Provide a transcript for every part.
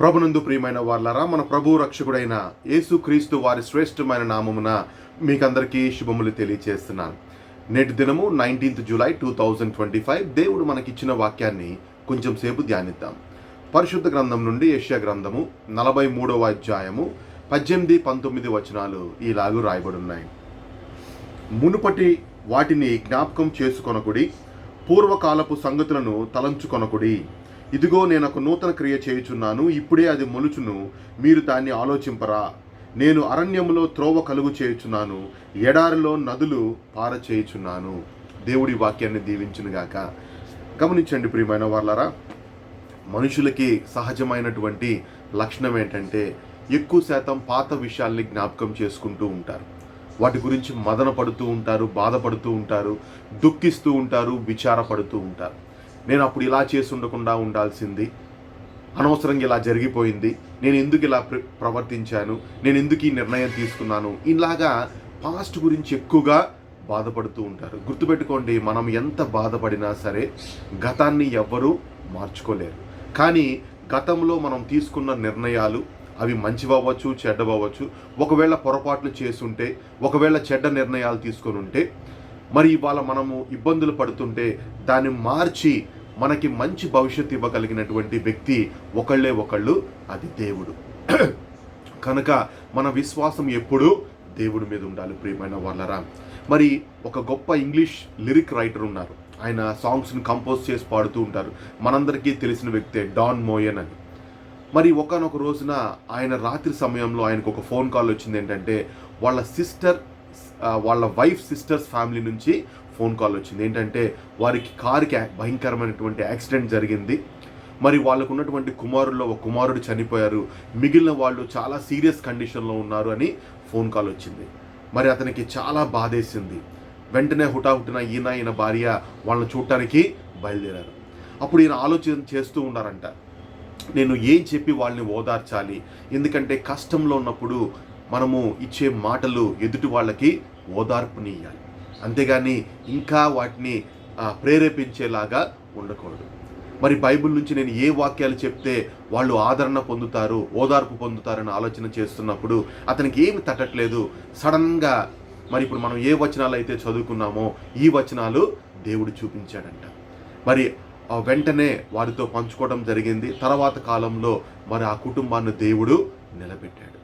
ప్రభునందు ప్రియమైన వాళ్ళరా మన ప్రభు రక్షకుడైన యేసుక్రీస్తు వారి శ్రేష్టమైన నామమున మీకందరికీ శుభములు తెలియచేస్తున్నాను. నేటి దినము nineteenth July two thousand twenty five. దేవుడు మనకిచ్చిన వాక్యాన్ని కొంచెం సేపు ధ్యానిద్దాం. పరిశుద్ధ గ్రంథం నుండి యెషయా గ్రంథము నలభై మూడవ అధ్యాయము పద్దెనిమిది పంతొమ్మిది వచనాలు ఈలాగు రాయబడున్నాయి. మునుపటి వాటిని జ్ఞాపకం చేసుకొనకుడి పూర్వకాలపు సంగతులను తలంచుకొనకుడి ఇదిగో నేను ఒక నూతన క్రియ చేయుచున్నాను ఇప్పుడే అది మొలుచును మీరు దాన్ని ఆలోచింపరా. నేను అరణ్యములో త్రోవ కలుగు చేయుచున్నాను ఎడారిలో నదులు పార చేయుచున్నాను. దేవుడి వాక్యాన్ని దీవించునుగాక గమనించండి ప్రియమైన వాళ్ళరా మనుషులకి సహజమైనటువంటి లక్షణం ఏంటంటే ఎక్కువ శాతం పాత విషయాల్ని జ్ఞాపకం చేసుకుంటూ ఉంటారు. వాటి గురించి మదన పడుతూ ఉంటారు బాధపడుతూ ఉంటారు దుఃఖిస్తూ ఉంటారు విచారపడుతూ ఉంటారు. నేను అప్పుడు ఇలా చేసి ఉండకుండా ఉండాల్సింది. అనవసరంగా ఇలా జరిగిపోయింది. నేను ఎందుకు ఇలా ప్ర ప్రవర్తించాను? నేను ఎందుకు ఈ నిర్ణయం తీసుకున్నాను? ఇలాగా పాస్ట్ గురించి ఎక్కువగా బాధపడుతూ ఉంటారు. గుర్తుపెట్టుకోండి మనం ఎంత బాధపడినా సరే గతాన్ని ఎవ్వరూ మార్చుకోలేరు. కానీ గతంలో మనం తీసుకున్న నిర్ణయాలు అవి మంచివవ్వచ్చు చెడ్డవవచ్చు ఒకవేళ పొరపాట్లు చేసుంటే ఒకవేళ చెడ్డ నిర్ణయాలు తీసుకొని ఉంటే మరి ఇవాళ మనము ఇబ్బందులు పడుతుంటే దాన్ని మార్చి మనకి మంచి భవిష్యత్తు ఇవ్వగలిగినటువంటి వ్యక్తి ఒకళ్ళే ఒకళ్ళు అది దేవుడు. కనుక మన విశ్వాసం ఎప్పుడూ దేవుడి మీద ఉండాలి ప్రియమైన వాళ్ళరా మరి ఒక గొప్ప ఇంగ్లీష్ లిరిక్ రైటర్ ఉన్నారు. ఆయన సాంగ్స్ని కంపోజ్ చేసి పాడుతూ ఉంటారు. మనందరికీ తెలిసిన వ్యక్తే డాన్ మోయన్ అని. మరి ఒకనొక రోజున ఆయన రాత్రి సమయంలో ఆయనకు ఒక ఫోన్ కాల్ వచ్చింది ఏంటంటే వాళ్ళ సిస్టర్ వాళ్ళ వైఫ్ సిస్టర్స్ ఫ్యామిలీ నుంచి ఫోన్ కాల్ వచ్చింది. ఏంటంటే వారికి కారుకి భయంకరమైనటువంటి యాక్సిడెంట్ జరిగింది. మరి వాళ్ళకు ఉన్నటువంటి కుమారుల్లో ఒక కుమారుడు చనిపోయారు. మిగిలిన వాళ్ళు చాలా సీరియస్ కండిషన్లో ఉన్నారు అని ఫోన్ కాల్ వచ్చింది. మరి అతనికి చాలా బాధేసింది. వెంటనే హుటాహుటిన ఈయన ఈయన భార్య వాళ్ళని చూడటానికి బయలుదేరారు. అప్పుడు ఈయన ఆలోచన చేస్తూ ఉన్నారంట నేను ఏం చెప్పి వాళ్ళని ఓదార్చాలి? ఎందుకంటే కష్టంలో ఉన్నప్పుడు మనము ఇచ్చే మాటలు ఎదుటి వాళ్ళకి ఓదార్పునియాలి అంతేగాని ఇంకా వాటిని ప్రేరేపించేలాగా ఉండకూడదు. మరి బైబిల్ నుంచి నేను ఏ వాక్యాలు చెప్తే వాళ్ళు ఆదరణ పొందుతారు ఓదార్పు పొందుతారని ఆలోచన చేస్తున్నప్పుడు అతనికి ఏమి తట్టట్లేదు. సడన్గా మరి ఇప్పుడు మనం ఏ వచనాలు అయితే చదువుకున్నామో ఈ వచనాలు దేవుడు చూపించాడంట. మరి ఆ వెంటనే వారితో పంచుకోవడం జరిగింది. తర్వాత కాలంలో మరి ఆ కుటుంబాన్ని దేవుడు నిలబెట్టాడు.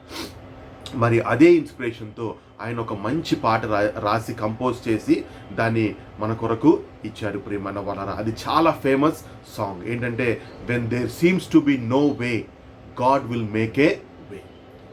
మరి అదే ఇన్స్పిరేషన్తో ఆయన ఒక మంచి పాట రా రాసి కంపోజ్ చేసి దాన్ని మన కొరకు ఇచ్చారు ప్రేమన్న వలన అది చాలా ఫేమస్ సాంగ్ ఏంటంటే when there seems to be no way God will make a way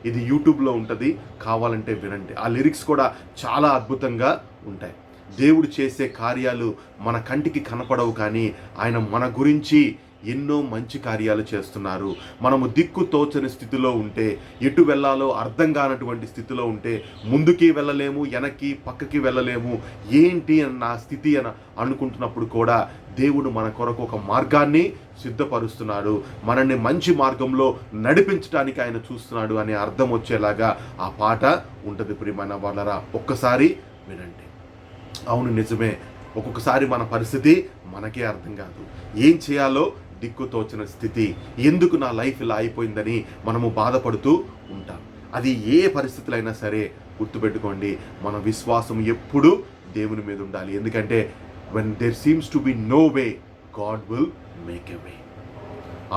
ఇది యూట్యూబ్లో ఉంటుంది. కావాలంటే వినండి. ఆ లిరిక్స్ కూడా చాలా అద్భుతంగా ఉంటాయి. దేవుడు చేసే కార్యాలు మన కంటికి కనపడవు కానీ ఆయన మన గురించి ఎన్నో మంచి కార్యాలు చేస్తున్నారు. మనము దిక్కు తోచని స్థితిలో ఉంటే ఎటు వెళ్ళాలో అర్థం కానటువంటి స్థితిలో ఉంటే ముందుకి వెళ్ళలేము వెనక్కి పక్కకి వెళ్ళలేము ఏంటి అని నా స్థితి అని అనుకుంటున్నప్పుడు కూడా దేవుడు మన కొరకు ఒక మార్గాన్ని సిద్ధపరుస్తున్నాడు. మనల్ని మంచి మార్గంలో నడిపించడానికి ఆయన చూస్తున్నాడు అనే అర్థం వచ్చేలాగా ఆ పాట ఉంటుంది ప్రియమైన వాళ్ళరా. ఒక్కసారి వినండి. అవును నిజమే. ఒక్కొక్కసారి మన పరిస్థితి మనకే అర్థం కాదు. ఏం చేయాలో దిక్కు తోచిన స్థితి ఎందుకు నా లైఫ్ ఇలా అయిపోయిందని మనము బాధపడుతూ ఉంటాం. అది ఏ పరిస్థితులైనా సరే గుర్తుపెట్టుకోండి మన విశ్వాసం ఎప్పుడూ దేవుని మీద ఉండాలి. ఎందుకంటే when there seems to be no way God will make a way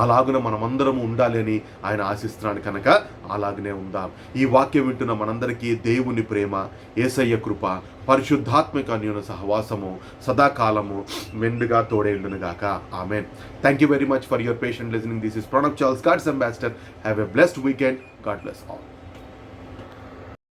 అలాగున మనమందరము ఉండాలి అని ఆయన ఆశిస్తున్నాడు కనుక అలాగనే ఉందాం. ఈ వాక్యం వింటున్న మనందరికీ దేవుని ప్రేమ ఏసయ్య కృప పరిశుద్ధాత్మిక అన్యోన సహవాసము సదాకాలము మెండుగా తోడేండునుగాక ఆమె thank you very much for your patient listening this is Pranab Charles God's ambassador have a blessed weekend God bless all